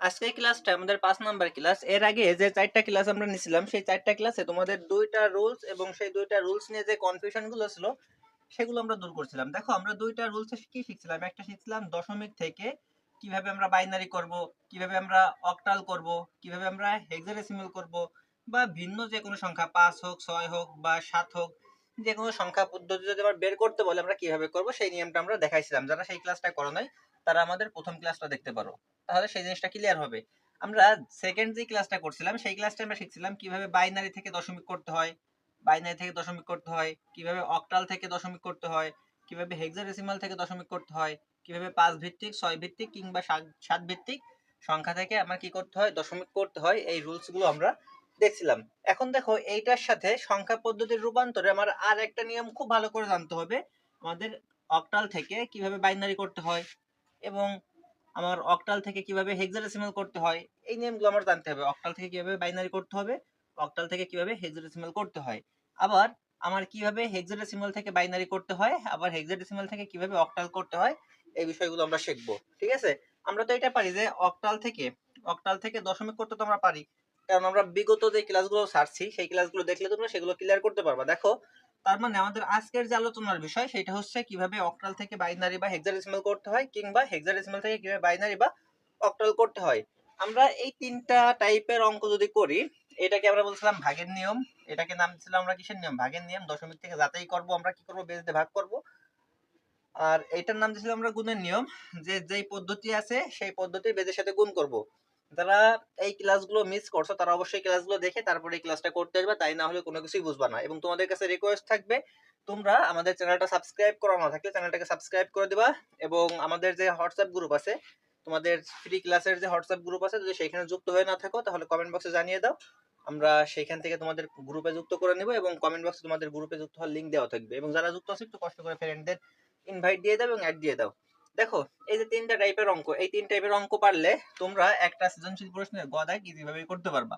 আজকে এই ক্লাসটা আমাদের পাঁচ নাম্বার ক্লাস এর আগে যে চারটা ক্লাস আমরা নিছিলাম, সেই চারটা ক্লাসে তোমাদের দুইটা রুলস এবং সেই দুইটা রুলস নিয়ে যে কনফিউশনগুলো ছিল, সেগুলো আমরা দূর করছিলাম। দেখো, আমরা দুইটা রুলস কি শিখছিলাম? একটা শিখছিলাম দশমিক থেকে কীভাবে আমরা বাইনারি করব, কীভাবে আমরা অক্টাল করব, কীভাবে আমরা হেক্সাডেসিমাল করব, বা ভিন্ন যে কোনো সংখ্যা, পাঁচ হোক, ছয় হোক, বা সাত হোক যে কোনো সংখ্যা পদ্ধতি যদি আমরা বের করতে বলে আমরা কীভাবে করব, সেই নিয়মটা আমরা দেখাইছিলাম। যারা সেই ক্লাসটা করো নাই তারা আমাদের প্রথম ক্লাসটা দেখতে পারো। তাহলে সেই জিনিসটা ক্লিয়ার হবে। আমরা সেকেন্ড যে ক্লাসটা করছিলাম, সেই ক্লাসটা আমরা শিখছিলাম কীভাবে বাইনারি থেকে দশমিক করতে হয় বাইনারি থেকে দশমিক করতে হয়, কীভাবে অক্টাল থেকে দশমিক করতে হয়, কীভাবে হেক্সাডেসিমাল থেকে দশমিক করতে হয়, কীভাবে পাঁচ ভিত্তিক ছয় ভিত্তিক কিংবা সাত ভিত্তিক সংখ্যা থেকে আমার কি করতে হয়, দশমিক করতে হয়, এই রুলসগুলো আমরা দেখছিলাম। এখন দেখো, এইটার সাথে সংখ্যা পদ্ধতির রূপান্তরে আমার আর একটা নিয়ম খুব ভালো করে জানতে হবে। আমাদের অক্টাল থেকে কীভাবে বাইনারি করতে হয় এবং আমার অক্টাল থেকে কীভাবে হেক্সাডেসিমাল করতে হয়, এই নিয়মগুলো আমার জানতে হবে। অক্টাল থেকে কীভাবে বাইনারি করতে হবে অক্টাল থেকে কীভাবে হেক্সাডেসিমাল করতে হয়। আবার আমার কীভাবে হেক্সাডেসিমাল থেকে বাইনারি করতে হয়, আবার হেক্সাডেসিমাল থেকে কীভাবে অক্টাল করতে হয়, এই বিষয়গুলো আমরা শিখব, ঠিক আছে? আমরা তো এটা পারি যে অক্টাল থেকে অক্টাল থেকে দশমিক করতে তো আমরা পারি, কারণ আমরা বিগত যে ক্লাসগুলো ছাড়ছি, সেই ক্লাসগুলো দেখলে তোমরা সেগুলো ক্লিয়ার করতে পারবা। দেখো তার মানে আমাদের আজকের যে আলোচনার বিষয়, সেটা হচ্ছে কীভাবে অক্টাল থেকে বাইনারি বা হেক্সাডেসিমাল করতে হয় কিংবা হেক্সাডেসিমাল থেকে কীভাবে বাইনারি বা অক্টাল করতে হয়। আমরা এই তিনটা টাইপের অঙ্ক যদি করি, এটাকে আমরা বলছিলাম ভাগের নিয়ম, এটাকে নাম দিছিলাম আমরা কিসের নিয়ম? ভাগের নিয়ম, দশমিক থেকে যাচাই করব আমরা কি করব? বেজ দিয়ে ভাগ করব। আর এটার নাম দিছিলাম আমরা গুণের নিয়ম, যে যেই পদ্ধতি আছে, সেই পদ্ধতি বেজের সাথে গুণ করব। যারা এই ক্লাসগুলো মিস করছ, তারা অবশ্যই ক্লাসগুলো দেখে তারপরে এই ক্লাসটা করতে আসবে তাই না হলে কোনো কিছুই বুঝবা না। এবং তোমাদের কাছে রিকোয়েস্ট থাকবে, তোমরা আমাদের চ্যানেলটা সাবস্ক্রাইব করা না থাকলে চ্যানেলটাকে সাবস্ক্রাইব করে দিবা এবং আমাদের যে হোয়াটসঅ্যাপ গ্রুপ আছে, তোমাদের ফ্রি ক্লাসের যে হোয়াটসঅ্যাপ গ্রুপ আছে, যদি সেখানে যুক্ত হয়ে না থাকো, তাহলে কমেন্ট বক্সে জানিয়ে দাও। আমরা সেখান থেকে তোমাদের গ্রুপে যুক্ত করে নেব এবং কমেন্ট বক্সে তোমাদের গ্রুপে যুক্ত হওয়ার লিঙ্ক দেওয়া থাকবে। এবং যারা যুক্ত আছে, একটু কষ্ট করে ফ্রেন্ডদের ইনভাইট দিয়ে দাও এবং অ্যাড দিয়ে দাও। দেখো, এই যে তিনটা টাইপের অঙ্ক, এই তিন টাইপের অঙ্ক পারলে তোমরা একটা সৃজনশীল প্রশ্নের গদায় ইজিভাবে করতে পারবা?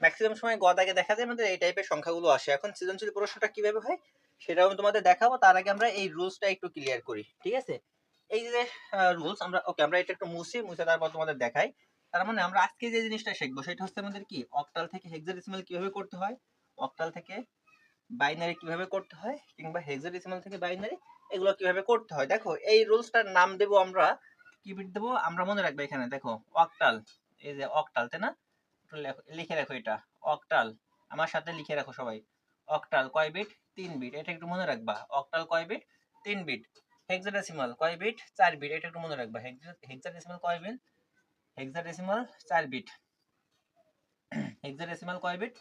ম্যাক্সিমাম সময় গদাকে দেখা যায়, আমাদের এই টাইপের সংখ্যাগুলো আসে। এখন সৃজনশীল প্রশ্নটা কীভাবে হয় সেটা আমি তোমাদের দেখাবো। তার আগে আমরা এই রুলসটা একটু ক্লিয়ার করি, ঠিক আছে? এই যে রুলস আমরা ওকে আমরা এটা একটু মুছি, মুছে তারপর তোমাদের দেখাই। তার মানে আমরা আজকে যে জিনিসটা শিখব, সেটা হচ্ছে আমাদের কি? অক্টাল থেকে হেক্সাডেসিমাল কীভাবে করতে হয়? অক্টাল থেকে বাইনারি কীভাবে করতে হয় কিংবা হেক্সাডেসিমাল থেকে বাইনারি এগুলো কীভাবে করতে হয়? দেখো, এই রুলসটার নাম দেব আমরা কি বিট দেবো, আমরা মনে রাখব এখানে, দেখো অক্টাল এই যে অক্টাল তাই না? লিখে রাখো এটা অক্টাল আমার সাথে লিখে রাখো সবাই অক্টাল কয় বিট তিন বিট এটা একটু মনে রাখবা অক্টাল কয় বিট তিন বিট হেক্সাডেসিমাল কয় বিট চার বিট এটা একটু মনে রাখবা হেক্সাডেসিমাল কয় বিট হেক্সাডেসিমাল চার বিট হেক্সাডেসিমাল কয় বিট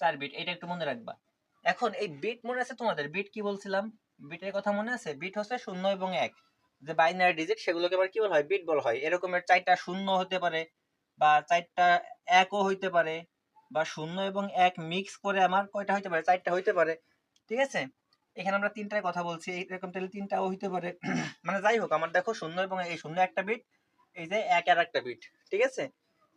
চার বিট এটা একটু মনে রাখবা। এখন এই বিট মনে আছে তোমাদের? বিট কি বলছিলাম? বিটের কথা মনে আছে? বিট হচ্ছে শূন্য এবং এক। যে বাইনারি ডিজিট সেগুলোকে আবার কি বলা হয়? বিট বলা হয়। এরকমের চারটা শূন্য হতে পারে বা চারটা একও হইতে পারে বা শূন্য এবং এক মিক্স করে আমার কয়টা হইতে পারে? চারটা হইতে পারে। ঠিক আছে? এখানে আমরা তিনটায় কথা বলছি। এরকম তাহলে তিনটাও হইতে পারে। মানে যাই হোক, আমার দেখো শূন্য এবং এই শূন্য একটা বিট এই যে এক আর একটা বিট ঠিক আছে?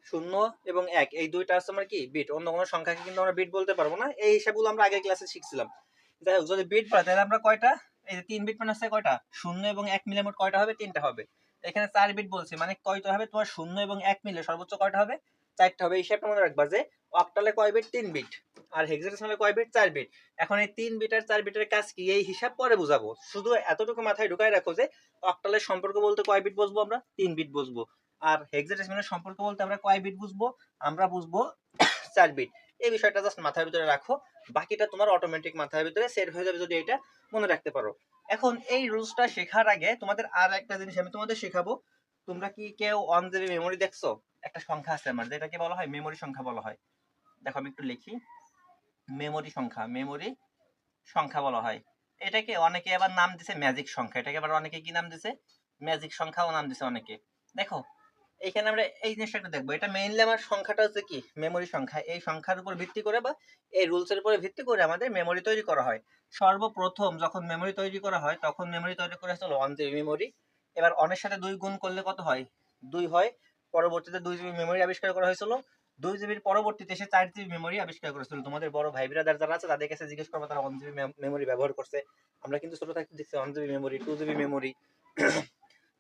শূন্য এবং এক। এই দুইটা হচ্ছে আমার কি? বিট অন্য কোনো সংখ্যাকে কিন্তু আমরা বিট বলতে পারব না। এই হিসাবগুলো আমরা আগের ক্লাসে শিখছিলাম। যাই হোক, যদি বিট পড়ে তাহলে আমরা কয়টা? এই যে তিন বিট মানে হচ্ছে কয়টা? শূন্য এবং এক মিলে মোট কয়টা হবে? তিনটা হবে। এখানে চার বিট বলছি মানে কয়টা হবে? তোমার শূন্য এবং এক মিলে সর্বোচ্চ কয়টা হবে? চারটা হবে। এই হিসাবটা মনে রাখবা যে অক্টালে কয় বিট তিন বিট আর হেক্সাডেসিমালে কয় বিট চার বিট এখন এই তিন বিট আর চার বিটের কাজ কি? এই হিসাব পরে বুঝাবো। শুধু এতটুকু মাথায় ঢুকাই রাখো যে অক্টালের সম্পর্ক বলতে কয় বিট বুঝব আমরা? তিন বিট বুঝব আর হেক্সাডেসিমালের সম্পর্ক বলতে আমরা কয় বিট বুঝব? আমরা বুঝব চার বিট এই বিষয়টা জাস্ট মাথার ভিতরে রাখো। বাকিটা তোমার অটোমেটিক মাথার ভিতরে সেট হয়ে যাবে যদি এটা মনে রাখতে পারো। এখন এই রুলসটা শেখার আগে তোমাদের আর একটা জিনিস আমি তোমাদের শেখাবো। তোমরা কি কেউ অন জিবি মেমোরি দেখছ? একটা সংখ্যা আছে আমার, যেটাকে বলা হয় মেমোরি সংখ্যা বলা হয়। দেখো আমি একটু লিখি। মেমোরি সংখ্যা মেমোরি সংখ্যা বলা হয়। এটাকে অনেকে আবার নাম দিছে ম্যাজিক সংখ্যা। এটাকে আবার অনেকে কি নাম দিছে? ম্যাজিক সংখ্যাও নাম দিছে অনেকে। দেখো এখানে আমরা এই জিনিসটা একটু দেখব। এটা মেইনলি আমার সংখ্যাটা হচ্ছে কি? মেমোরি সংখ্যা। এই সংখ্যার উপর ভিত্তি করে বা এই রুলসের উপরে ভিত্তি করে আমাদের মেমোরি তৈরি করা হয়। সর্বপ্রথম যখন মেমোরি তৈরি করা হয়, তখন মেমোরি তৈরি করা হয়েছিল ওয়ান জিবি মেমোরি এবার অনের সাথে দুই গুণ করলে কত হয়? দুই হয়। পরবর্তীতে দুই জিবি মেমোরি আবিষ্কার করা হয়েছিল। দুই জিবির পরবর্তীতে এসে চার জিবি মেমোরি আবিষ্কার করেছিল তোমাদের বড় ভাই বিরাদার যারা আছে, তাদের কাছে জিজ্ঞেস করব তারা ওয়ান জিবি মেমোরি ব্যবহার করছে। আমরা কিন্তু ছোট থাকতে দেখছি one GB memory two GB memory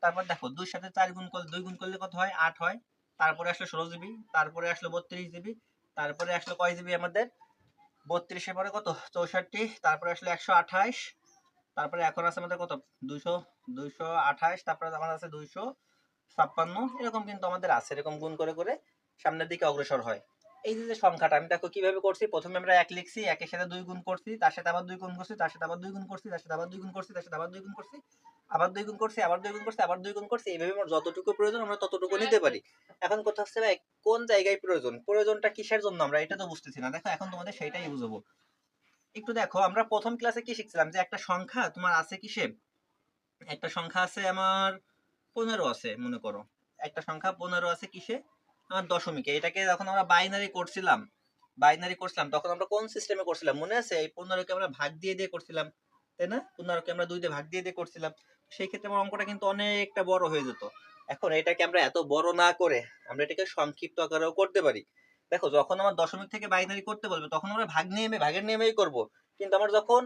তারপর দেখো দুই সাথে চার গুণ করলে, দুই গুণ করলে কত হয়? আট হয়। তারপরে আসলো ষোলো জিবি, তারপরে আসলো বত্রিশ জিবি, তারপরে আসলো কয় জিবি আমাদের? বত্রিশে পরে কত? চৌষট্টি, তারপরে আসলো একশো আঠাশ, তারপরে এখন আছে আমাদের কত? দুইশো দুইশো আঠাশ, তারপরে আমাদের আছে দুইশো ছাপ্পান্ন, এরকম কিন্তু আমাদের আছে, এরকম গুণ করে করে সামনের দিকে অগ্রসর হয়। এই যে সংখ্যাটা, আমি দেখো কীভাবে করছি? প্রথমে আমরা এক লিখছি, একের সাথে দুই গুণ করছি, তার সাথে আবার দুই গুণ করছি, তার সাথে আবার দুই গুণ করছি, তার সাথে আবার দুই গুণ করছি, তার সাথে আবার দুই গুণ করছি, আবার দুই গুণ করছি, আবার দুই গুণ করছি, আবার দুই গুণ করছি, এইভাবে আমার যতটুকু প্রয়োজন আমরা ততটুকু নিতে পারি। এখন কথা হচ্ছে ভাই, কোন জায়গায় প্রয়োজন? প্রয়োজনটা কিসের জন্য আমরা এটা তো বুঝতেছি না। দেখো, এখন তোমাদের সেইটাই বুঝব। একটু দেখো, আমরা প্রথম ক্লাসে কি শিখছিলাম? যে একটা সংখ্যা তোমার আছে কিসে? একটা সংখ্যা আছে আমার পনেরো আছে, মনে করো। একটা সংখ্যা পনেরো আছে কিসে? আমার দশমিকে। এটাকে যখন আমরা বাইনারি করছিলাম বাইনারি করছিলাম, তখন আমরা কোন সিস্টেমে করছিলাম? মনে আছে? এই পনেরোকে আমরা ভাগ দিয়ে দিয়ে করছিলাম, তাই না? পনেরোকে আমরা দুই দিয়ে ভাগ দিয়ে দিয়ে করছিলাম। সেই ক্ষেত্রে আমার অঙ্কটা কিন্তু অনেকটা বড় হয়ে যেত। এখন এটাকে আমরা এত বড় না করে আমরা এটাকে সংক্ষিপ্ত আকারেও করতে পারি। দেখো, যখন আমার দশমিক থেকে বাইনারি করতে বলবে, তখন আমরা ভাগ নিয়মে ভাগের নিয়মেই করব। কিন্তু আমার যখন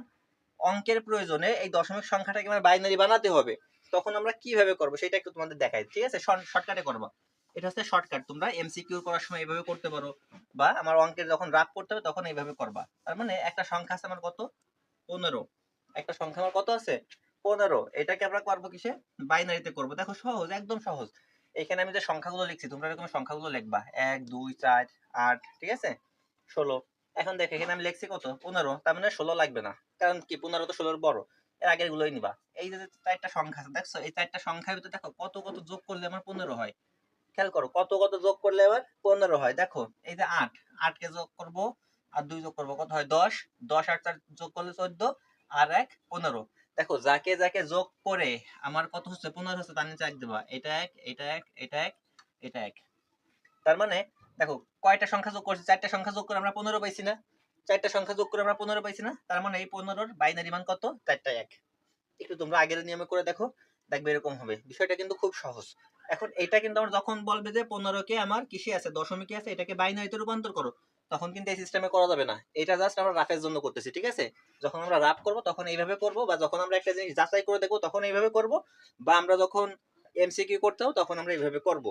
অঙ্কের প্রয়োজনে এই দশমিক সংখ্যাটাকে আমরা বাইনারি বানাতে হবে, তখন আমরা কীভাবে করব? সেটা একটু তোমাদের দেখাই, ঠিক আছে? শর্টকাটে করবা। এটা হচ্ছে শর্টকাট তোমরা এমসিকিউ করার সময় এইভাবে করতে পারো, বা আমার অঙ্কের যখন রাগ করতে হবে তখন এইভাবে করবা। তার মানে একটা সংখ্যা আছে আমার কত? পনেরো। একটা সংখ্যা আমার কত আছে? পনেরো। এটাকে আমরা করব কিসে? বাইনারিতে করব। দেখো সহজ, একদম সহজ। এখানে আমি যে সংখ্যাগুলো লিখছি, তোমরা এরকম সংখ্যাগুলো লিখবা। এক, দুই, চার, আট, ঠিক আছে? ষোলো। এখন দেখো, এখানে আমি লিখছি কত? পনেরো। তার মানে ষোলো লাগবে না। কারণ কি? পনেরো তো ষোলোর বড়। এর আগের গুলোই নিবা। এই যে চারটা সংখ্যা আছে, দেখছ? এই চারটা সংখ্যার ভিতরে দেখো কত কত যোগ করলে আমার পনেরো হয়। খেয়াল করো, কত কত যোগ করলে এবার পনেরো হয়। দেখো, এই যে আট, আটকে যোগ করব, আর দুই যোগ করব, কত হয়? দশ। দশ আর চার যোগ করলে চোদ্দ, আর এক পনেরো। দেখো, যাকে যাকে যোগ করে আমার কত হচ্ছে? পনেরো হচ্ছে, তার নিচে এক দেবা। এটা এক এটা এক এটা এক এটা এক। তার মানে দেখো, কয়টা সংখ্যা যোগ করছি? চারটা সংখ্যা যোগ করে আমরা পনেরো পাইছি না। চারটা সংখ্যা যোগ করে আমরা পনেরো পাইছি না। তার মানে এই পনেরোর বাইনারি মান কত? চারটা এক। একটু তোমরা আগের নিয়মে করে দেখো, দেখবে এরকম হবে। বিষয়টা কিন্তু খুব সহজ। এখন এটা কিন্তু আমার যখন বলবে যে পনেরোকে আমার কিসে আছে? দশমিকে আছে? এটাকে বাইনারিতে রূপান্তর করো। তখন কিন্তু এই সিস্টেমে করা যাবে না। এটা জাস্ট আমরা রাফের জন্য করতেছি, ঠিক আছে? যখন আমরা রাফ করব, তখন এইভাবে করব বা যখন আমরা একটা জিনিস যাচাই করে দেখব, তখন এইভাবে করব বা আমরা যখন এমসিকিউ করতে হবে তখন আমরা এইভাবে করব।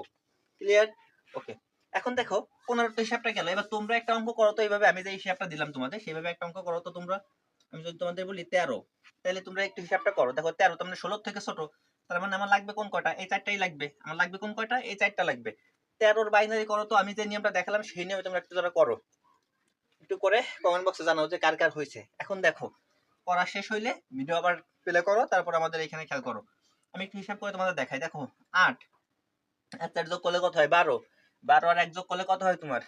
ক্লিয়ার ওকে এখন দেখো, পনেরোটা হিসাবটা গেল। এবার তোমরা একটা অঙ্ক করো তো এইভাবে। আমি যে হিসাবটা দিলাম তোমাদের সেইভাবে একটা অঙ্ক করো তো তোমরা। আমি যদি তোমাদের বলি তেরো, তাহলে তোমরা একটু হিসাবটা করো। দেখো তেরো তোমরা ষোলো থেকে ছোট। তার মানে আমার লাগবে কোন কয়টা? এই চারটাই লাগবে। আমার লাগবে কোন কয়টা? এই চারটা লাগবে। তেরোর বাইনারি করো তো, আমি যে নিয়মটা দেখালাম, সেই নিয়মে তোমরা একটু যারা করো। একটু করে কমেন্ট বক্সে জানাও যে কার কার হয়েছে। এখন দেখো করা শেষ হইলে ভিডিও আবার প্লে করো, তারপর আমাদের এখানে খেয়াল করো। আমি একটু হিসাব করে তোমাদের দেখাই। দেখো, আট আর চার যোগ করলে কত হয়? বারো। বারো আর এক যোগ করলে কত হয় তোমার?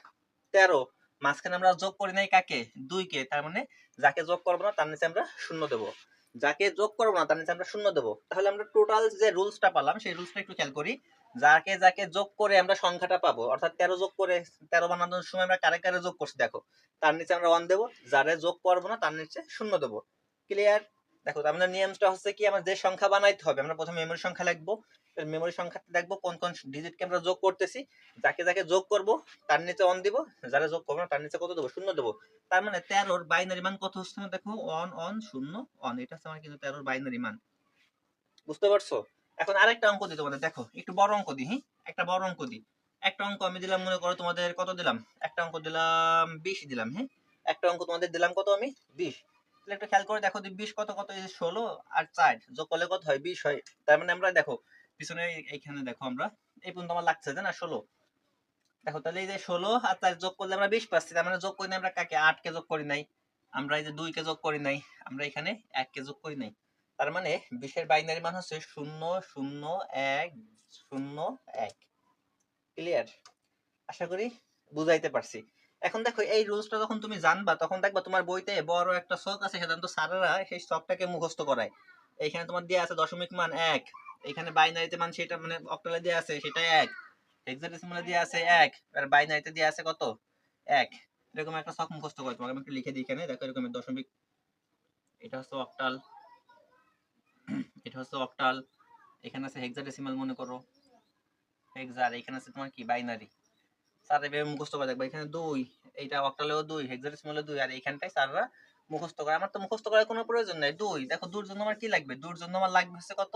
তেরো। মাঝখানে আমরা যোগ করি নাই কাকে? দুইকে। তার মানে যাকে যোগ করব না, তার নিচে আমরা শূন্য দেবো। যাকে যোগ করব না, তার নিচে আমরা শূন্য দেবো। তাহলে আমরা টোটাল যে রুলসটা পালাম, সেই রুলসটা একটু খেয়াল করি। যাকে যাকে যোগ করে আমরা সংখ্যাটা পাবো, অর্থাৎ তেরো যোগ করে তেরো বানানোর সময় আমরা কারে কারে যোগ করছি, দেখো। তার নিচে আমরা ওয়ান দেবো, যারে যোগ করব না, তার নিচে শূন্য দেবো। ক্লিয়ার দেখো আমাদের নিয়মটা হচ্ছে কি, আমার যে সংখ্যা বানাইতে হবে, আমরা প্রথমে মেমোরি সংখ্যা লিখব। মেমোরি সংখ্যা দেখব কোন কোন ডিজিটকে আমরা যোগ করতেছি। যাকে যাকে যোগ করব, তার নিচে অন দিব। যারা যোগ করব না, তার নিচে কত দেবো? শূন্য দেবো। তার মানে তেরোর বাইনারি মান কত হচ্ছে দেখো অন অন শূন্য অন এটা হচ্ছে আমার কিন্তু তেরোর বাইনারি মান। বুঝতে পারছ? এখন আরেকটা অঙ্ক দিই তোমাদের। দেখো, একটু বড় অঙ্ক দিই হ্যাঁ? একটা বড় অঙ্ক দিই। একটা অঙ্ক আমি দিলাম, মনে করো তোমাদের কত দিলাম? একটা অঙ্ক দিলাম বিশ দিলাম হ্যাঁ? একটা অঙ্ক তোমাদের দিলাম কত আমি? বিশ। তাহলে একটু খেয়াল করে দেখো বিশ কত কত? ষোলো আর চার। যোগ করলে কত হয়? বিশ হয়। তার মানে আমরা দেখো পিছনে এইখানে দেখো আমরা। এই পর্যন্ত আমার লাগছে যে না, ষোলো। দেখো, তাহলে এই যে ষোলো আর তার যোগ করলে আমরা বিশ পাচ্ছি। তার মানে যোগ করি আমরা কাকে? আটকে যোগ করি নাই। আমরা এই যে দুইকে যোগ করি নাই, আমরা এখানে এককে যোগ করি নাই। তার মানে বিশের বাইনারি মান হচ্ছে শূন্য শূন্য, এক শূন্য, এক। ক্লিয়ার আশা করি বুঝাইতে পারছি। এখন দেখো, এই রুলসটা যখন তুমি জানবা, তখন দেখবা তোমার বইতে বড় একটা শখ আছে সাধারণত স্যারেরা সেই শখটাকে মুখস্থ করায়। এইখানে তোমার দেওয়া আছে দশমিক মান এক। এখানে বাইনারিতে মান সেটা মানে অক্টালে দেওয়া আছে সেটা এক। হেক্সাডেসিমালে দেওয়া আছে এক, আর বাইনারিতে দেওয়া আছে কত? এক। এরকম একটা শখ মুখস্থ করে, তোমাকে আমি একটু লিখে দিই এখানে। দেখো এরকম দশমিক। এটা হচ্ছে অক্টাল এটা হচ্ছে অক্টাল এখানে আছে হেক্সাডেসিমাল মনে করো। হেক্সার এখানে আছে তোমার কি? বাইনারি স্যার এভাবে মুখস্থ করে দেখবা। এখানে দুই, এইটা অক্টালেও দুই হেক্সাডেসিমালেও দুই, আর এইখানটায় স্যাররা মুখস্থ করে। আমার তো মুখস্থ করার কোনো প্রয়োজন নাই। দুই, দেখো দুর জন্য আমার কি লাগবে? দুর জন্য আমার লাগবে হচ্ছে কত?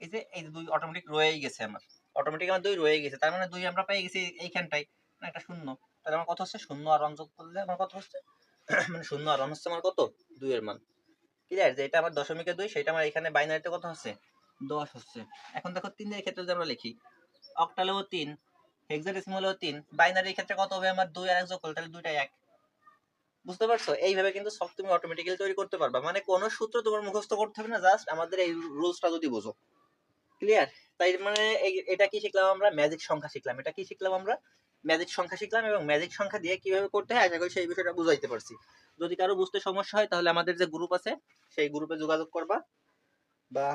এই যে, এই দুই অটোমেটিক রয়েই গেছে আমার। অটোমেটিক আমার দুই রয়ে গেছে, তার মানে দুই আমরা পেয়ে গেছি এইখানটাই মানে একটা শূন্য। তাহলে আমার কত হচ্ছে? শূন্য আর করলে আমার কত হচ্ছে? মানে শূন্য আর হচ্ছে আমার কত? মান। ক্লিয়ার যে এটা আমার দুই, সেটা আমার এখানে বাইনারিতে কত হচ্ছে? দশ হচ্ছে। এখন দেখো তিনের ক্ষেত্রে আমরা লিখি অক্টালেও তিন হেক্সাডেসিমালেও তিন বাইনারির ক্ষেত্রে কত হবে? আমার দুই আর এক যোগ করলে তাহলে দুইটা এক। বুঝতে পারছ? এইভাবে কিন্তু সব তুমি অটোমেটিক্যালি তৈরি করতে পারবা। মানে কোনো সূত্র তোমার মুখস্থ করতে হবে না জাস্ট আমাদের এই রুলসটা যদি বোঝো। ক্লিয়ার তাই মানে এটা কি শিখলাম আমরা? ম্যাজিক সংখ্যা শিখলাম। এটা কি শিখলাম আমরা? ম্যাজিক সংখ্যা শিখলাম এবং ম্যাজিক সংখ্যা দিয়ে কীভাবে করতে হয়? আশা করি সেই বিষয়টা বুঝাইতে পারছি। যদি কারও বুঝতে সমস্যা হয়, তাহলে আমাদের যে গ্রুপ আছে, সেই গ্রুপে যোগাযোগ করবা বা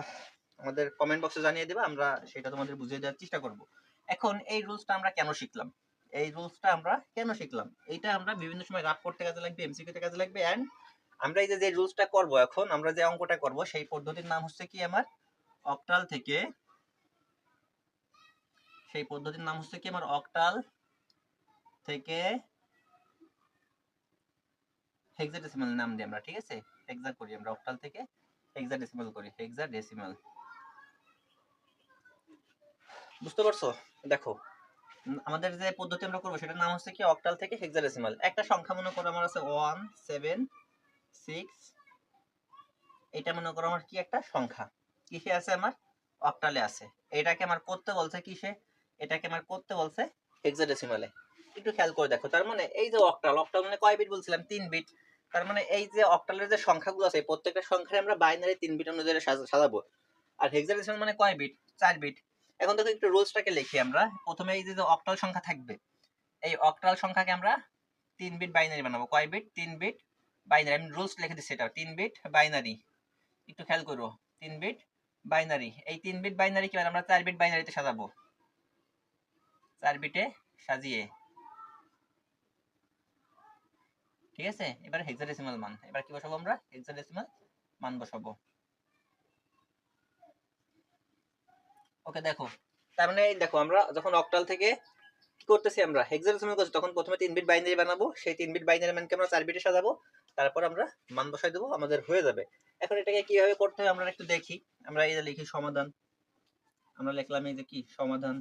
আমাদের কমেন্ট বক্সে জানিয়ে দেবা, আমরা সেটা তোমাদের বুঝিয়ে দেওয়ার চেষ্টা করব। এখন এই রুলসটা আমরা কেন শিখলাম? এই রুলসটা আমরা কেন শিখলাম? এইটা আমরা বিভিন্ন সময় রাফ করতে কাজে লাগবে এমসিকিউতে কাজে লাগবে এন্ড আমরা এই যে রুলসটা করব এখন, আমরা যে অঙ্কটা করব, সেই পদ্ধতির নাম হচ্ছে কি আমার? অক্টাল থেকে সেই পদ্ধতির নাম হচ্ছে কি আমার অক্টাল থেকে হেক্সাডেসিমাল নাম দিই আমরা, ঠিক আছে? হেক্সা করি আমরা, অক্টাল থেকে হেক্সাডেসিমাল করি হেক্সাডেসিমাল বুঝতে পারছ? দেখো, আমাদের যে পদ্ধতি আমরা করব, সেটার নাম হচ্ছে কি অক্টাল থেকে হেক্সাডেসিমাল একটা সংখ্যা মনে করো আমার আছে ওয়ান সেভেন সিক্স এটা মনে করো আমার কি একটা সংখ্যা। কিসে আছে আমার? অক্টালে আছে। এটাকে আমার করতে বলছে কিসে? এটাকে আমার করতে বলছে হেক্সাডেসিমালে একটু খেয়াল করে দেখো, তার মানে এই যে অক্টাল অক্টাল মানে কয় বিট বলছিলাম? তিন বিট তার মানে এই যে অক্টালের যে সংখ্যাগুলো আছে প্রত্যেকটা সংখ্যায় আমরা বাইনারি তিন বিট অনুযায়ী সাজাবো। আর হেক্সাডেসিমাল মানে কয় বিট চার বিট এখন দেখো একটু রুলসটাকে লিখি আমরা। প্রথমে এই যে অক্টাল সংখ্যা থাকবে, এই অক্টাল সংখ্যাকে আমরা তিন বিট বাইনারি বানাবো। কয় বিট তিন বিট বাইনারি আমি রুলস লিখে দিচ্ছি এটা তিন বিট বাইনারি একটু খেয়াল করো। তিন বিট বাইনারি এই তিন বিট বাইনারি কি আমরা চার বিট বাইনারিতে সাজাবো? চার বিটে সাজিয়ে। ঠিক আছে? এবার হেক্সাডেসিমাল মান। এবার কি বসাবো আমরা? হেক্সাডেসিমাল মান বসাবো। ওকে, দেখো। তার মানে দেখো, আমরা যখন অক্টাল থেকে কি করতেছি আমরা? হেক্সাডেসিমাল করছি, তখন প্রথমে তিন বিট বাইনারি বানাবো। সেই তিন বিট বাইনারি মানকে আমরা চার বিটে সাজাবো। তারপর আমরা মান বসাই দেবো, আমাদের হয়ে যাবে। এখন এটাকে কীভাবে করতে হয় আমরা একটু দেখি। আমরা এই যে লিখি সমাধান। আমরা লিখলাম এই যে কি? সমাধান।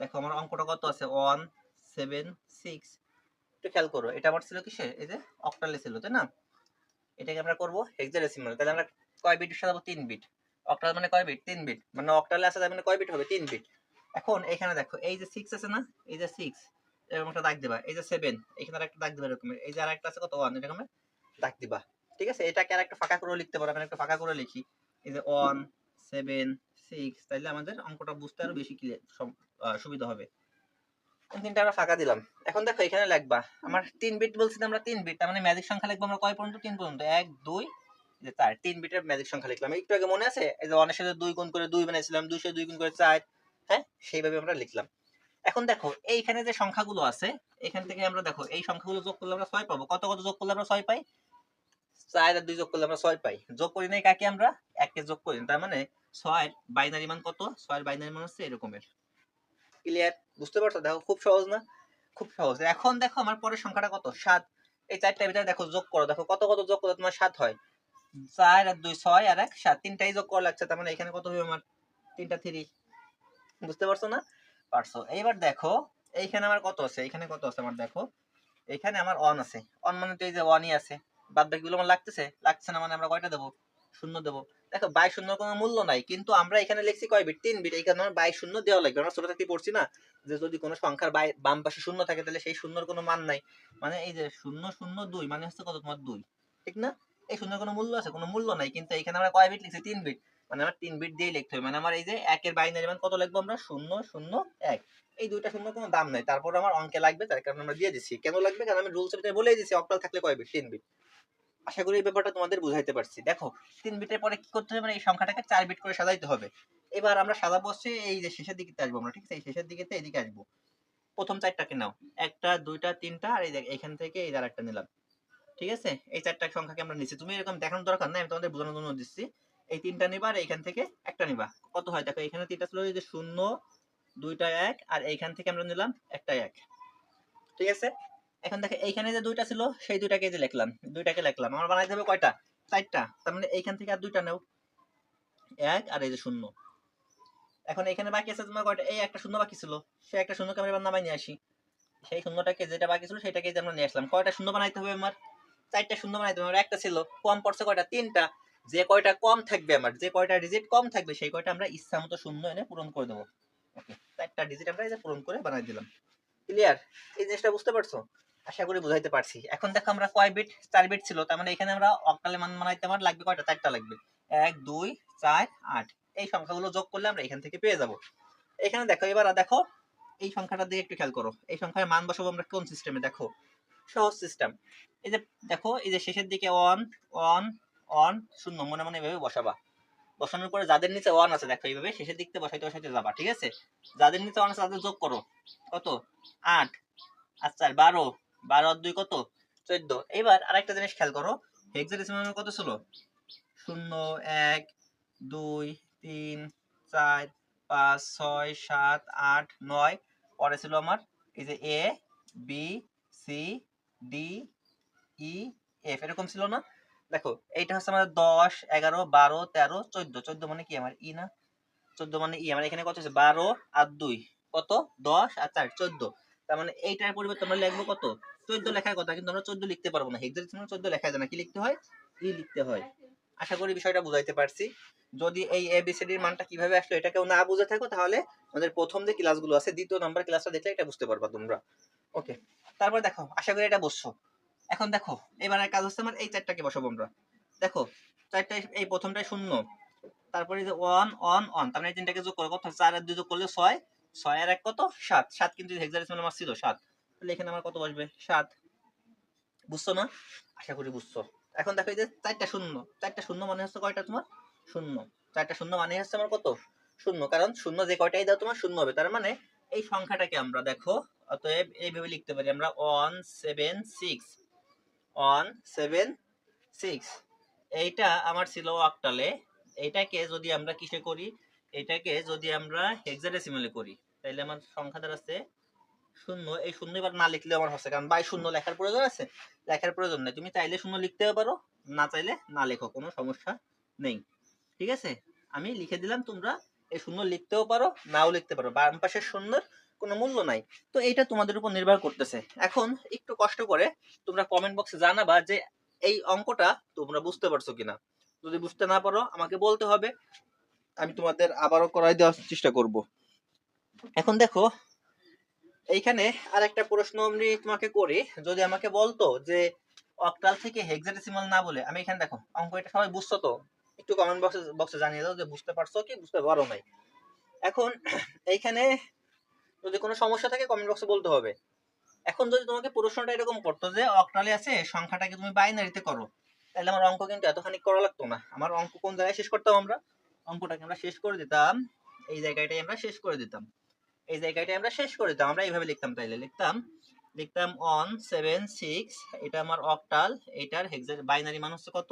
দেখো, আমার অঙ্কটা কত আছে? One, seven, six. একটু খেয়াল করো, এটা আমার ছিল কিসে এই যে অক্টালে ছিল, তাই না? এটাকে আমরা করব হেক্সাডেসিমাল তাহলে আমরা কয় বিট সাজাবো তিন বিট অক্টাল মানে কয় বিট তিন বিট মানে অক্টালে আসা যাবে মানে কয় বিট হবে? তিন বিট এখন এখানে দেখো, এই যে সিক্স আছে না? এই যে সিক্স এরকম একটা দাগ দিবা। এই যে সেভেন এখানে একটা দাগ দিবা এরকম। এই যে আর একটা আছে কত? ওয়ান এরকম দাগ দিবা। ঠিক আছে? এটাকে আর একটা ফাঁকা করে লিখতে পারো। আমি একটা ফাঁকা করে লিখি। এই যে ওয়ান সেভেন সিক্স তাইলে আমাদের অঙ্কটা বুঝতে আরও বেশি সুবিধা হবে। তিনটা আমরা ফাঁকা দিলাম। এখন দেখো এখানে লিখবা, আমার তিন বিট বলছি আমরা তিন বিট তার মানে ম্যাজিক সংখ্যা লিখব আমরা কয় পর্যন্ত? তিন পর্যন্ত। এক, দুই যে চার। তিন বিটের ম্যাজিক সংখ্যা লিখলাম। একটু আগে মনে আছে? এই যে অনেক সাথে দুই গুণ করে দুই বানাইছিলাম দুইশো দুই গুণ করে চার হ্যাঁ? সেইভাবে আমরা লিখলাম। এখন দেখো, এইখানে যে সংখ্যাগুলো আছে, এখান থেকে আমরা দেখো, এই সংখ্যাগুলো যোগ করলে আমরা ছয় পাবো। কত কত যোগ করলে আমরা ছয় পাই? চার আর দুই যোগ করলে আমরা ছয় পাই। যোগ করি নাই কাকে আমরা? এককে যোগ করি। তার মানে ছয় বাইনারি মান কত? ছয়ের বাইনারি মান হচ্ছে এরকমের। ক্লিয়ার বুঝতে পারছ? দেখো, খুব সহজ না? খুব সহজ। এখন দেখো, আমার পরের সংখ্যাটা কত? সাত। এই চারটার ভিতরে দেখো, যোগ করো। দেখো, কত কত যোগ করলে তোমার সাত হয়? চার আর দুই ছয় আর এক, সাত। তিনটাই যোগ করা লাগছে। তার মানে এখানে কত হবে আমার? তিনটা থ্রি বুঝতে পারছ না? পারছ এইবার দেখো, এইখানে আমার কত আছে? এইখানে কত আছে আমার দেখো? এইখানে আমার অন আছে। অন মানে তো এই যে ওয়ানই আছে। বাদ বাকিগুলো আমার লাগতেছে। লাগছে না মানে আমরা কয়টা দেবো? শূন্য দেবো। দেখো বাই শূন্য কোনো মূল্য নাই। কিন্তু আমরা এখানে লিখছি কয় বিট তিন বিট এইখানে আমার বাই শূন্য দেওয়া লাগবে। আমরা ছোট থাকতে পড়ছি না? যে যদি কোনো সংখ্যার বাই বাম পাশে শূন্য থাকে, তাহলে সেই শূন্যর কোনো মান নাই। মানে এই যে শূন্য শূন্য, দুই মানে হচ্ছে কত? তোমার দুই। ঠিক না? এই শূন্যের কোনো মূল্য আছে? কোনো মূল্য নাই। কিন্তু এখানে আমরা কয় বিট লিখছি? তিন বিট মানে আমার তিন বিট দিয়ে লিখতে হবে। মানে আমার এই যে একের বাইনারি মান কত লিখব আমরা? শূন্য শূন্য, এক। এই দুইটা শূন্য কোনো দাম নাই। তারপর আমার অঙ্কে লাগবে, তার কারণে আমরা দিয়ে দিচ্ছি। কেন লাগবে? কারণ আমি রুলস ভিতরে বলেই দিচ্ছি অক্টাল থাকলে কয় বিট তিন বিট আশা করি এই ব্যাপারটা তোমাদের বুঝাইতে পারছি। দেখো, তিন বিটের পরে কি করতে হবে? মানে এই সংখ্যাটাকে চার বিট করে সাজাইতে হবে। এবার আমরা সাজাবো হচ্ছে এই যে শেষের দিকে আসব আমরা, ঠিক আছে? এই শেষের দিকে এদিকে আসব। প্রথম চারটাকে নাও। একটা, দুইটা, তিনটা, আর এই দেখ, এখান থেকে এই আর একটা নিলাম। ঠিক আছে? এই চারটা সংখ্যাকে আমরা নিচ্ছি তুমি এরকম দেখানোর দরকার নাই, আমি তোমাদের বোঝানোর জন্য দিচ্ছি। এই তিনটা নিবা আর এইখান থেকে একটা নিবা। কত হয়? দেখো, এখানে তিনটা ছিল যে শূন্য, দুইটা এক, আর এইখান থেকে আমরা নিলাম একটা এক। ঠিক আছে? এখন দেখো, এইখানে যে দুইটা ছিল, সেই দুইটাকে যে লিখলাম, দুইটাকে লিখলাম। আমার বানাইতে হবে কয়টা? চারটা। তার মানে এইখান থেকে আর দুইটা নাও। এক আর এই যে শূন্য। এখন এখানে বাকি আছে তোমার কয়টা? এই একটা শূন্য বাকি ছিল। সেই একটা শূন্যকে আমরা নামাই নিয়ে আসি। সেই শূন্যটাকে যেটা বাকি ছিল সেটাকে যে আমরা নিয়ে আসলাম। কয়টা শূন্য বানাইতে হবে আমার? চারটা শূন্য বানাইতে হবে। আমার একটা ছিল, কম পড়ছে কয়টা? তিনটা। যে কয়টা কম থাকবে আমার, যে কয়টা ডিজিট কম থাকবে, সেই কয়টা আমরা ইচ্ছা মতো শূন্য এনে পূরণ করে দেবো। ওকে চারটা ডিজিট আমরা এই যে পূরণ করে বানাই দিলাম। ক্লিয়ার এই জিনিসটা বুঝতে পারছ? আশা করি বুঝাইতে পারছি। এখন দেখো আমরা কয় বিট চার বিট ছিল, তার মানে এখানে আমরা অক্টালে মান বানাইতে আমার লাগবে কয়টা? চারটা লাগবে। এক, দুই, চার, আট। এই সংখ্যাগুলো যোগ করলে আমরা এখান থেকে পেয়ে যাব। এখানে দেখো, এবার দেখো, এই সংখ্যাটার দিকে একটু খেয়াল করো। এই সংখ্যার মান বসাবো আমরা কোন সিস্টেমে দেখো, সহজ সিস্টেম এই যে দেখো, এই যে শেষের দিকে ওয়ান ওয়ান ওয়ান শূন্য, মনে মনে এভাবে বসাবা। বসানোর পরে যাদের নিচে ওয়ান আছে, দেখো, এইভাবে শেষের দিক থেকে বসাইতে বসাইতে যাবা, ঠিক আছে? যাদের নিচে ওয়ান আছে, তাদের যোগ করো। কত? আট আচ্ছা বারো বারো আর দুই কত? চোদ্দ। এবার আরেকটা জিনিস খেয়াল করো হেক্সাডেসিমাল কত ছিল? শূন্য, এক, দুই, তিন, চার, পাঁচ, ছয়, সাত, আট, নয়। পরে ছিল আমার এই যে A B C D E F এরকম ছিল না? দেখো, এইটা হচ্ছে আমাদের দশ, এগারো, বারো, তেরো, চোদ্দ। চোদ্দ মানে কি আমার? ই না? চোদ্দ মানে ই। আমার এখানে কত আছে বারো আর দুই। কত? দশ আর চার। চোদ্দ। তার মানে এইটার পরিবর্তে আমরা লিখব কত? চোদ্দ লেখার কথা, কিন্তু আমরা চোদ্দ লিখতে পারব না। হেক্সাডেসিমাল চোদ্দ লেখা যায় না। কি লিখতে হয়? ই লিখতে হয়। আশা করি বিষয়টা বুঝাইতে পারছি। যদি এই এবিসিডির মানটা কীভাবে আসলো, এটা কেউ না বুঝে থাকো, তাহলে আমাদের প্রথম যে ক্লাসগুলো আছে, দ্বিতীয় নাম্বার ক্লাসটা দেখলে এটা বুঝতে পারবা তোমরা। ওকে তারপর দেখো, আশা করি এটা বুঝছ। এখন দেখো, এবারে কাজ হচ্ছে আমার এই চারটাকে বসাবো আমরা। দেখো, চারটা এই প্রথমটাই শূন্য। তারপরে যে ওয়ান ওয়ান ওয়ান তার মানে এই তিনটাকে যোগ করে কত চার আর দুই যোগ করলে ছয়। ছয় আর এক কত? সাত। সাত কিন্তু হেক্সাডেসিমাল আমার ছিল, সাত। তাহলে এখানে আমার কত বসবে? সাত। বুঝছ না? আশা করি বুঝছ। এখন দেখো এই যে চারটা শূন্য। চারটা শূন্য মানে হচ্ছে কয়টা তোমার? শূন্য। চারটা শূন্য মানে হচ্ছে আমার কত? শূন্য। কারণ শূন্য যে কয়টাই দাও তোমার শূন্য হবে। তার মানে এই সংখ্যাটাকে আমরা দেখো, অতএব এইভাবে লিখতে পারি আমরা one seven six one seven six এইটা আমার ছিল অক্টালে এইটাকে যদি আমরা কিসে করি? এটাকে যদি আমরা হেক্সাডেসিমালে করি। তাহলে আমার সংখ্যা দাঁড়াচ্ছে শূন্য। এই শূন্য এবার না লিখলে আমার হচ্ছে, কারণ বাই শূন্য লেখার প্রয়োজন আছে। লেখার প্রয়োজন নেই। তুমি চাইলে শূন্য লিখতেও পারো, না চাইলে না লেখো, কোনো সমস্যা নেই। ঠিক আছে? আমি লিখে দিলাম তোমরা, এই শূন্য লিখতেও পারো, নাও লিখতে পারো। বাম পাশের শূন্যর কোনো মূল্য নাই। তো এটা তোমাদের উপর নির্ভর করতেছে। এখন একটু কষ্ট করে তোমরা কমেন্ট বক্সে জানাবা যে এই অঙ্কটা তোমরা বুঝতে পারছ কিনা। যদি বুঝতে না পারো, আমাকে বলতে হবে। আমি তোমাদের আবারও করাই দেওয়ার চেষ্টা করব। এখন দেখো, এইখানে আর একটা প্রশ্ন আমি তোমাকে করি। যদি আমাকে বলতো যে অক্টাল থেকে হেক্সাডেসিমাল না বলে, আমি এখানে দেখো, অঙ্ক এটা সবাই বুঝছ তো? একটু কমেন্ট বক্সে বক্সে জানিয়ে দাও যে বুঝতে পারছ কি, বুঝতে পারো নাই। এখন এইখানে যদি কোনো সমস্যা থাকে কমেন্ট বক্সে বলতে হবে। এখন যদি তোমাকে প্রশ্নটা এরকম করতো যে অক্টালে আছে, সংখ্যাটাকে তুমি বাইনারিতে করো, তাহলে আমার অঙ্ক কিন্তু এতখানি করা লাগতো না। আমার অঙ্ক কোন জায়গায় শেষ করতাম আমরা? অঙ্কটাকে আমরা শেষ করে দিতাম, এই জায়গাটাই আমরা শেষ করে দিতাম। এই জায়গাটাই আমরা শেষ করে দিতাম, আমরা এইভাবে লিখতাম তাইলে। লিখতাম লিখতাম অন সেভেন সিক্স এটা আমার অক্টাল এটার হেক্সার বাইনারি মান হচ্ছে কত?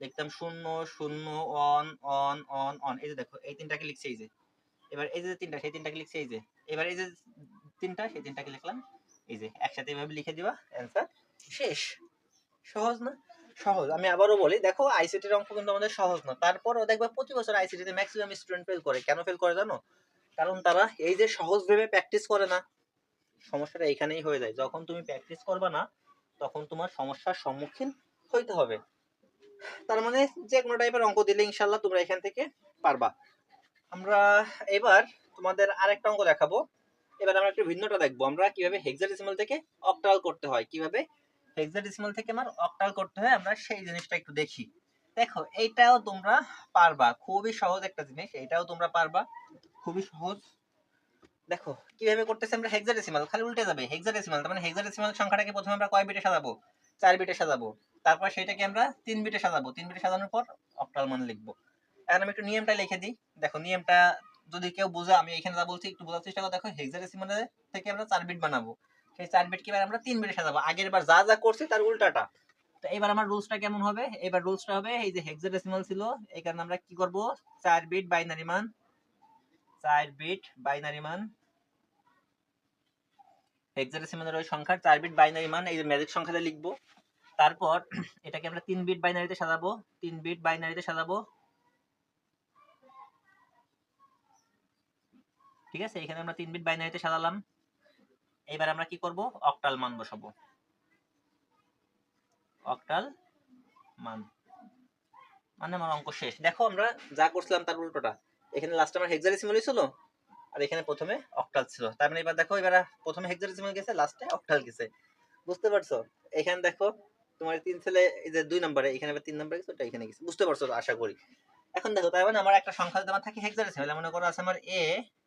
লিখতাম শূন্য শূন্য অন অন অন অন এই যে দেখো, এই তিনটাকে লিখছে, এই যে। এবার এই যে তিনটা, সেই তিনটাকে লিখছে, এই যে। এবার এই যে তিনটা, সেই তিনটাকে লিখলাম। এই যে একসাথে এভাবে লিখে দিবা অ্যান্সার শেষ। সহজ না? সহজ। আমি আবারও বলি, দেখো আইসিটির অঙ্ক কিন্তু আমাদের সহজ না। তারপরও দেখবা প্রতি বছর আইসিটিতে ম্যাক্সিমাম স্টুডেন্ট ফেল করে। কেন ফেল করে জানো? কারণ তারা এই যে সহজ ভেবে প্র্যাকটিস করে না। সমস্যাটা এখানেই হয়ে যায়। যখন তুমি প্র্যাকটিস করবে না, তখন তোমার সমস্যার সম্মুখীন হইতে হবে। তার মানে যে কোনো টাইপের অঙ্ক দিলে ইনশাল্লাহ তোমরা এখান থেকে পারবা। আমরা এবার তোমাদের আরেকটা অঙ্ক দেখাবো। এবার আমরা একটু ভিন্নটা দেখব। আমরা কীভাবে হেক্সাডেসিমাল থেকে অক্টাল করতে হয়, কীভাবে হেক্সাডেসিমাল থেকে আমার অক্টাল করতে হয়, আমরা সেই জিনিসটা একটু দেখি। দেখো, এইটাও তোমরা পারবা। খুবই সহজ একটা জিনিস এটাও তোমরা পারবা। খুবই সহজ। দেখো, কীভাবে করতেছে আমরা হেক্সাডেসিমাল খালি উল্টে যাবে। হেক্সাডেসিমাল তার মানে হেক্সাডেসিমাল সংখ্যাটাকে প্রথমে আমরা কয় বিটে সাজাবো? চার বিটে সাজাবো। তারপর সেটাকে আমরা তিন বিটে সাজাবো। তিন বিটে সাজানোর পর অক্টাল মান লিখব। এখন আমি একটু নিয়মটা লিখে দিই। দেখো, নিয়মটা যদি কেউ বোঝা, আমি এখানে যা বলছি, একটু বোঝার চেষ্টা করো দেখো হেক্সাডেসিমাল থেকে আমরা চার বিট বানাবো। সেই চার বিট এবার আমরা তিন বিটে সাজাবো। আগের বার যা যা করছি, তার উল্টাটা। তো এবার আমার রুলসটা কেমন হবে? এবার রুলসটা হবে, এই যে হেক্সাডেসিমাল ছিল, এই কারণে আমরা কি করব? চার বিট বাইনারি মান। চার বিট বাইনারি মান। হেক্সাডেসিমালের ওই সংখ্যার চার বিট বাইনারি মান, এই যে ম্যাজিক সংখ্যাতে লিখব। তারপর এটাকে আমরা তিন বিট বাইনারিতে সাজাবো। তিন বিট বাইনারিতে সাজাবো। ঠিক আছে? এখানে আমরা তিন বিট বাইনারিতে সাজালাম। এবার আমরা কি করব? অক্টাল মান বসাবো। অক্টাল মান। মানে আমার অঙ্ক শেষ। দেখো, আমরা যা করছিলাম তার উল্টোটা। এখানে লাস্ট আমার হেক্সাডেসিমাল ছিল আর এখানে প্রথমে অক্টাল ছিল। তার মানে এবার দেখো, এবার প্রথমে হেক্সাডেসিমাল গেছে লাস্টে অক্টাল গেছে। বুঝতে পারছ? এখানে দেখো, তোমার তিন ছেলে এই যে দুই নম্বরে এখানে তিন নম্বরে গেছে, ওটা এখানে গেছে। বুঝতে পারছ, আশা করি। এখন দেখো, তার মানে আমার একটা সংখ্যা যদি থাকে হেক্সাডেসিমাল মনে করো আছে আমার এ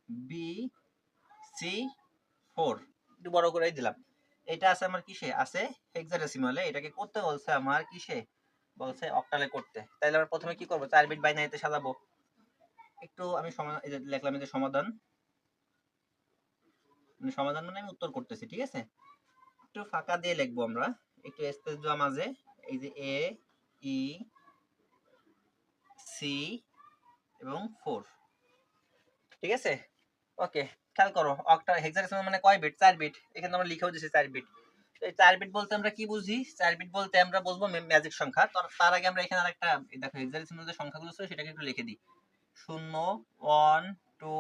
বি সি ফোর একটু বড় করেই দিলাম। এটা আছে আমার কিসে? আছে হেক্সাডেসিমালে এটাকে করতে বলছে আমার কিসে? বলছে অক্টালে করতে। আমরা প্রথমে কি করব? চার বিট বাইনারিতে সাজাবো। একটু আমি লিখলাম সমাধান। মানে সমাধান মানে আমি উত্তর করতেছি, ঠিক আছে? একটু ফাঁকা দিয়ে লিখব আমরা। একটু স্পেস দেওয়া মাঝে। এই যে এ ই সি এবং ফোর ঠিক আছে? ওকে, খেয়াল করো, অক্টা হেক্সাডেসিমাল মানে কয় বিট চার বিট এখানে আমরা লিখেও দিয়েছি চার বিট তো এই চার বিট বলতে আমরা কি বুঝি? চার বিট বলতে আমরা বুঝব ম্যাজিক সংখ্যা। তার আগে আমরা এখানে আরেকটা দেখো হেক্সাডেসিমাল যে সংখ্যাগুলো ছিল সেটাকে একটু লিখে দিই। শূন্য one two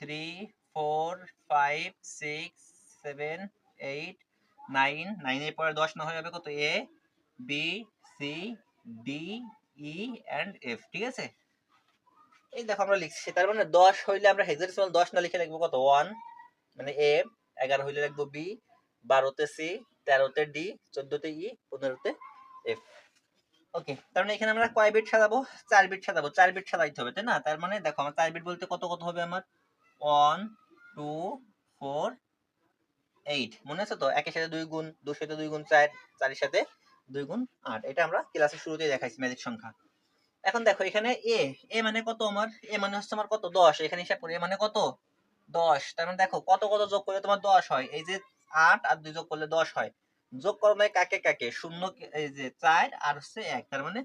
three four five six seven eight nine নাইনের পরে দশ না হয়ে যাবে কত? A B C D E and F ঠিক আছে? এই দেখো আমরা লিখছি, তার মানে দশ হইলে আমরা হেক্সাডেসিমাল দশ না লিখে লিখব কত? ওয়ান মানে এ এগারো হইলে লিখব বি বারোতে সি তেরোতে ডি চোদ্দতে ই পনেরোতে এফ ওকে তার মানে এখানে আমরা কয় বিট সাজাবো? চার বিট সাজাবো। চার বিট সাজাইতে হবে, তাই না? তার মানে দেখো, আমার চার বিট বলতে কত কত হবে আমার? ওয়ান টু ফোর এইট মনে আছে তো? একের সাথে দুই গুণ, দুর সাথে দুই গুণ চার, চারের সাথে দুই গুণ আট। এটা আমরা ক্লাসের শুরুতেই দেখাইছি ম্যাজিক সংখ্যা। এখন দেখো, এখানে এ এ মানে কত আমার? এ মানে হচ্ছে আমার কত? দশ। এখানে হিসাব করি এ মানে কত? দশ। তার মানে দেখো, কত কত যোগ করলে তোমার দশ হয়? এই যে আট আর দুই যোগ করলে দশ হয়। যোগ করো নাই কাকে কাকে? শূন্য এই যে চার আর হচ্ছে এক। তার মানে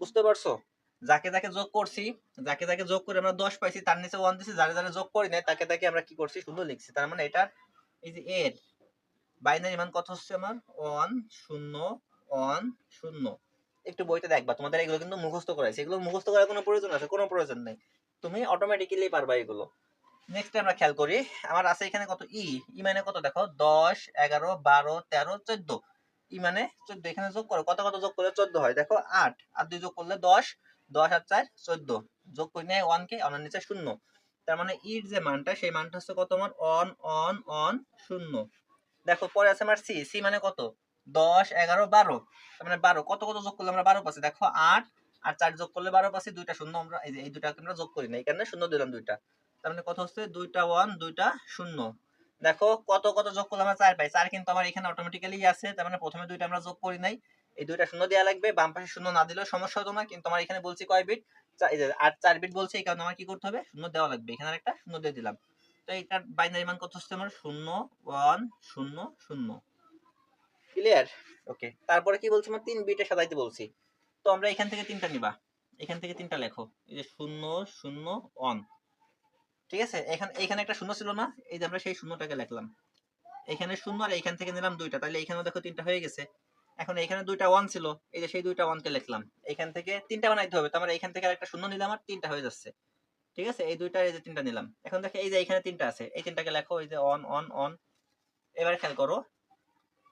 বুঝতে পারছ? যাকে যাকে যোগ করছি, যাকে যাকে যোগ করে আমরা দশ পাইছি, তার নিচে ওয়ান দিছি, যারা যারা যোগ করি নাই, তাকে তাকে আমরা কি করছি? শূন্য লিখছি। তার মানে এটা, এই যে এর। বাইনারি মান কত হচ্ছে আমার? ওয়ান শূন্য ওয়ান শূন্য। একটু বইতে দেখবা, তোমাদের এগুলো কিন্তু মুখস্থ করাইছে এগুলো মুখস্থ করার কোনো প্রয়োজন আছে, কোনো প্রয়োজন নেই। তুমি অটোমেটিক্যালি পারবা এগুলো। নেক্সট আমরা খেয়াল করি, আমার আছে এখানে কত? ই ই মানে কত দেখো? দশ, এগারো, বারো, তেরো, চোদ্দ। ই মানে চোদ্দ, এখানে যোগ করো। কত কত যোগ করলে চোদ্দ হয়? দেখো, আট। আর দুই যোগ করলে দশ। দশ আর চার, চোদ্দ। যোগ করে নেয় ওয়ান কে, আমার নিচে শূন্য। তার মানে ইর যে মানটা, সেই মানটা হচ্ছে কত? আমার অন অন অন শূন্য। দেখো, পরে আছে আমার সি সি মানে কত? দশ, এগারো, বারো। তার মানে বারো। কত কত যোগ করলে আমরা বারো পাচ্ছি? দেখো, আট। আর চার যোগ করলে বারো পাচ্ছি, দুইটা শূন্য। আমরা এই যে, এই দুইটাকে আমরা যোগ করি না। এই কারণে শূন্য দিলাম দুইটা। তার মানে কত হচ্ছে? দুইটা ওয়ান, দুইটা শূন্য। দেখো, কত কত যোগ করলে আমরা চার পাই? চার কিন্তু আমার এখানে অটোমেটিক্যালি আছে। তার মানে প্রথমে দুইটা আমরা যোগ করি নাই। এই দুইটা শূন্য দেওয়া লাগবে। বাম পাশে শূন্য না দিলেও সমস্যা হতো না। কিন্তু আমার এখানে বলছি কয় বিট আট চার বিট বলছে, এই কারণে আমার কি করতে হবে? শূন্য দেওয়া লাগবে। এখানে একটা শূন্য দিয়ে দিলাম। তো এইটার বাইনারি মান কত হচ্ছে? আমার শূন্য, ওয়ান, শূন্য শূন্য। ক্লিয়ার ওকে তারপরে কি বলছি আমার? তিন বিটে সাজাইতে বলছি। তো আমরা এখান থেকে তিনটা নিবা। এখান থেকে তিনটা লেখো। এই যে শূন্য শূন্য অন ঠিক আছে? এখানে এখানে একটা শূন্য ছিল না? এই যে আমরা সেই শূন্যটাকে লিখলাম। এখানে শূন্য আর এখান থেকে নিলাম দুইটা। তাহলে এখানে দেখো তিনটা হয়ে গেছে। এখন এখানে দুইটা ওয়ান ছিল। এই যে সেই দুইটা ওয়ানকে লিখলাম। এখান থেকে তিনটা বানাইতে হবে। তো আমরা এখান থেকে একটা শূন্য নিলাম আর তিনটা হয়ে যাচ্ছে। ঠিক আছে? এই দুইটা, এই যে তিনটা নিলাম। এখন দেখো এই যে এখানে তিনটা আছে। এই তিনটাকে লেখো। এই যে অন অন অন এবার খেয়াল করো।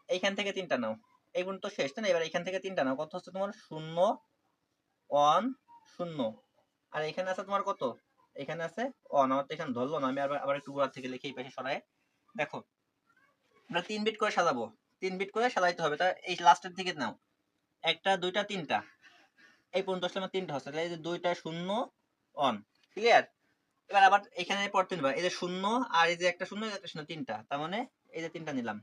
এইখান থেকে তিনটা নাও। এই পর্যন্ত শেষ, তাই না? এবার এখান থেকে তিনটা নাও। কত হচ্ছে তোমার? শূন্য, ওয়ান, শূন্য। আর এখানে আছে তোমার কত? এখানে আছে অন আমার তো এখানে ধরলো না, আমি আবার আবার একটু গোড়ার থেকে লিখে এই পাশে সরাই। দেখো, আমরা তিন বিট করে সাজাবো। তিন বিট করে সাজাইতে হবে। তা এই লাস্টের দিকে নাও। একটা, দুইটা, তিনটা। এই পর্যন্ত আসলে আমার তিনটা হচ্ছে। এই যে দুইটা, শূন্য অন ক্লিয়ার এবার আবার এখানে পর তিনবার। এই যে শূন্য আর এই যে একটা শূন্য একটা শূন্য, তিনটা। তার মানে এই যে তিনটা নিলাম।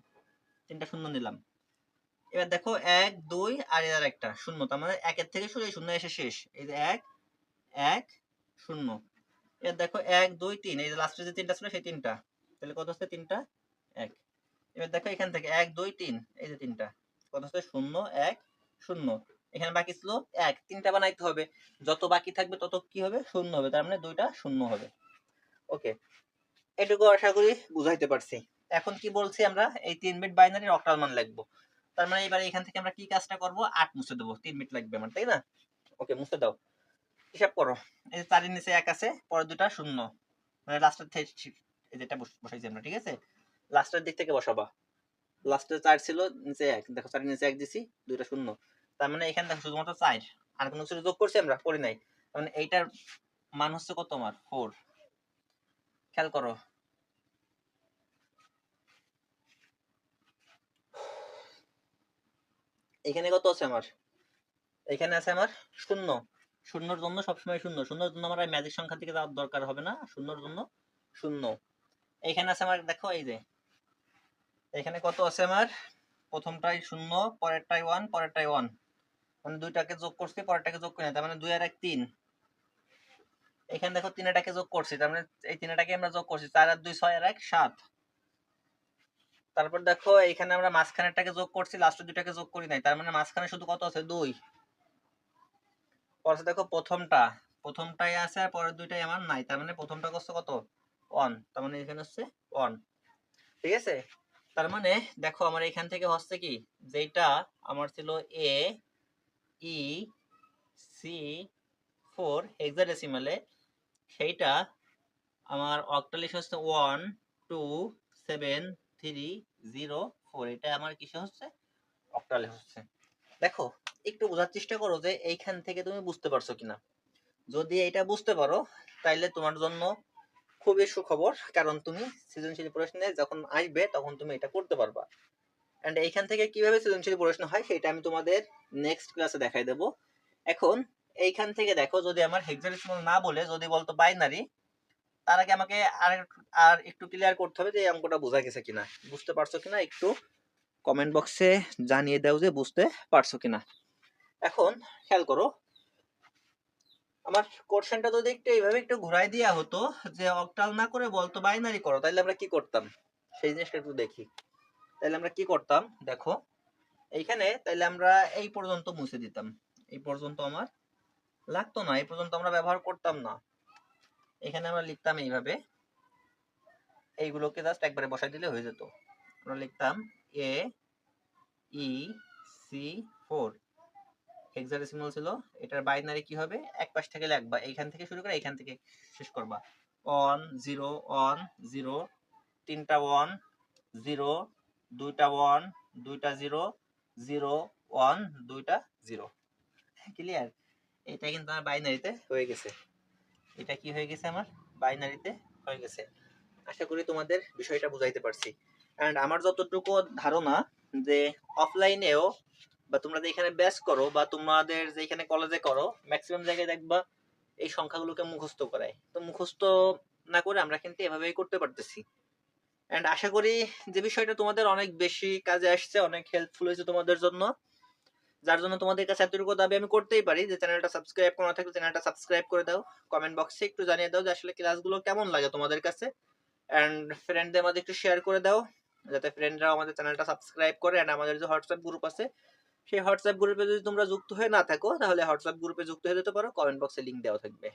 তিনটা শূন্য নিলাম। এবার দেখো এক, দুই আর এর একটা শূন্য, তার মানে একের থেকে শুরু শূন্য এসে শেষ। এই যে এক এক, শূন্য। এবার দেখো এক, দুই, তিন, এই যে লাস্টে যে তিনটা ছিল সেই তিনটা। তাহলে কত হচ্ছে তিনটা? এক। এবার দেখো এখান থেকে এক, দুই, তিন, এই যে তিনটা। কত হচ্ছে? শূন্য, এক, শূন্য। এখানে বাকি ছিল এক। তিনটা বানাইতে হবে। যত বাকি থাকবে তত কি হবে? শূন্য হবে। তার মানে দুইটা শূন্য হবে। ওকে। এটুকু আশা করি বুঝাইতে পারছি। এখন কি বলছি আমরা? এই তিন বিট বাইনারির অক্টাল মান লিখব তার মানে এবার এখান থেকে আমরা কি কাজটা করব? আট মুছে দেবো, তিন বিট লাগবে আমার, তাই না? ওকে মুছে দাও। হিসাব করো। এই যে চারের নিচে এক আছে পরে দুটা শূন্য। মানে লাস্টের যেটা বস- বসাইছি আমরা, ঠিক আছে? লাস্টের দিক থেকে বসাবা। লাস্টে চার ছিল, নিচে এক। দেখো চার নিচে এক দিছি, দুইটা শূন্য। তার মানে এখানে দেখো, শুধুমাত্র চার। আর কোনো কিছু যোগ করছি আমরা? করি নাই। মানে এইটার মান হচ্ছে কত আমার? ফোর খেয়াল করো। এখানে কত আছে আমার? এখানে আছে আমার শূন্য। শূন্যর জন্য সবসময় শূন্য। শূন্যর জন্য আমার ম্যাজিক সংখ্যা থেকে যাওয়ার দরকার হবে না। শূন্যর জন্য শূন্য। এখানে আছে আমার, দেখো এই যে। এখানে কত আছে আমার? প্রথমটাই শূন্য, পরেরটাই ওয়ান পরেরটাই ওয়ান মানে দুইটাকে যোগ করছি, পরেরটাকে যোগ করি না। তার মানে দুই আর এক তিন। এখানে দেখো তিনটাকে যোগ করছি। তার মানে এই তিনটাকে আমরা যোগ করছি। চার আর দুই ছয় আর এক, সাত। তারপর দেখো, এখানে আমরা মাঝখানেরটাকে যোগ করছি লাস্টের দুইটাকে যোগ করি নাই। তার মানে মাঝখানে শুধু কত আছে? দুই। পরে দেখো, প্রথমটা। প্রথমটাই আছে আর পরের দুইটাই আমার নাই। তার মানে প্রথমটা করছে কত? ওয়ান তার মানে এখানে হচ্ছে ওয়ান ঠিক আছে? তার মানে দেখো, আমার এখান থেকে হচ্ছে কি? যেটা আমার ছিল এ ই সি ফোর হেক্সাডেসিমালে সেইটা আমার অক্টালিশ হচ্ছে one two seven three zero four এটা আমার কিসে হচ্ছে? অক্টালে হচ্ছে। দেখো, একটু বোঝার চেষ্টা করো যে এইখান থেকে তুমি বুঝতে পারছ কিনা। যদি এটা বুঝতে পারো, তাইলে তোমার জন্য খুবই সুখবর, কারণ তুমি সৃজনশীল প্রশ্নে যখন আসবে, তখন তুমি এটা করতে পারবা। এন্ড এইখান থেকে কীভাবে সৃজনশীল প্রশ্ন হয়, সেটা আমি তোমাদের নেক্সট ক্লাসে দেখাই দেব। এখন, এইখান থেকে দেখো, যদি আমার হেক্সাডেসিমাল না বলে, যদি বলতো বাইনারি তার আগে আমাকে আর আর একটু ক্লিয়ার করতে হবে যে এই অঙ্কটা বোঝা গেছে কিনা। বুঝতে পারছ কিনা একটু? কমেন্ট বক্সে জানিয়ে দাও যে বুঝতে পারছ কিনা। এখন খেয়াল করো, আমার কোশ্চেনটা যদি একটু এইভাবে একটু ঘুরাই দেওয়া হতো যে অক্টাল না করে বলতো বাইনারি করো তাহলে আমরা কি করতাম? সেই জিনিসটা একটু দেখি। তাহলে আমরা কি করতাম? দেখো, এইখানে তাহলে আমরা এই পর্যন্ত মুছে দিতাম। এই পর্যন্ত আমার লাগতো না, এই পর্যন্ত আমরা ব্যবহার করতাম না। এখানে আমরা লিখতাম এইভাবে। এইগুলোকে জাস্ট একবারে বসাই দিলে হয়ে যেত। আমরা লিখতাম A E C four hexadecimal ছিল। এটার বাইনারি কি হবে? এক পাশ থেকে লিখবা এইখান থেকে শুরু করে এইখান থেকে শেষ করবা। ওয়ান জিরো ওয়ান জিরো তিনটা ওয়ান জিরো দুইটা ওয়ান দুইটা জিরো জিরো ওয়ান দুইটা জিরো ক্লিয়ার এটা কিন্তু আমার বাইনারিতে হয়ে গেছে। এটা কি হয়ে গেছে আমার? বাইনারিতে হয়ে গেছে। আশা করি তোমাদের বিষয়টা বুঝাইতে পারছি। এন্ড আমার যতটুকু ধারণা যে অফলাইনেও বা তোমরা যেখানে ব্যাচ করো বা তোমাদের যেখানে কলেজে করো ম্যাক্সিমাম জায়গায় দেখবা এই সংখ্যাগুলোকে মুখস্থ করায়। তো মুখস্থ না করে আমরা কিন্তু এভাবেই করতে পারতেছি। এন্ড আশা করি যে বিষয়টা তোমাদের অনেক বেশি কাজে আসছে, অনেক হেল্পফুল হয়েছে তোমাদের জন্য। যার জন্য তোমাদের কাছে এতটুকু দাবি আমি করতেই পারি যে চ্যানেলটা সাবস্ক্রাইব করা থাকলে চ্যানেলটা সাবস্ক্রাইব করে দাও। কমেন্ট বক্সে একটু জানিয়ে দাও যে আসলে ক্লাসগুলো কেমন লাগে তোমাদের কাছে। অ্যান্ড ফ্রেন্ডদের মধ্যে একটু শেয়ার করে দাও, যাতে ফ্রেন্ডরাও আমাদের চ্যানেলটা সাবস্ক্রাইব করে অ্যান্ড আমাদের যে হোয়াটসঅ্যাপ গ্রুপ আছে, সেই হোয়াটসঅ্যাপ গ্রুপে যদি তোমরা যুক্ত হয়ে না থাকো, তাহলে হোয়াটসঅ্যাপ গ্রুপে যুক্ত হয়ে যেতে পারো। কমেন্ট বক্সে লিঙ্ক দেওয়া থাকবে।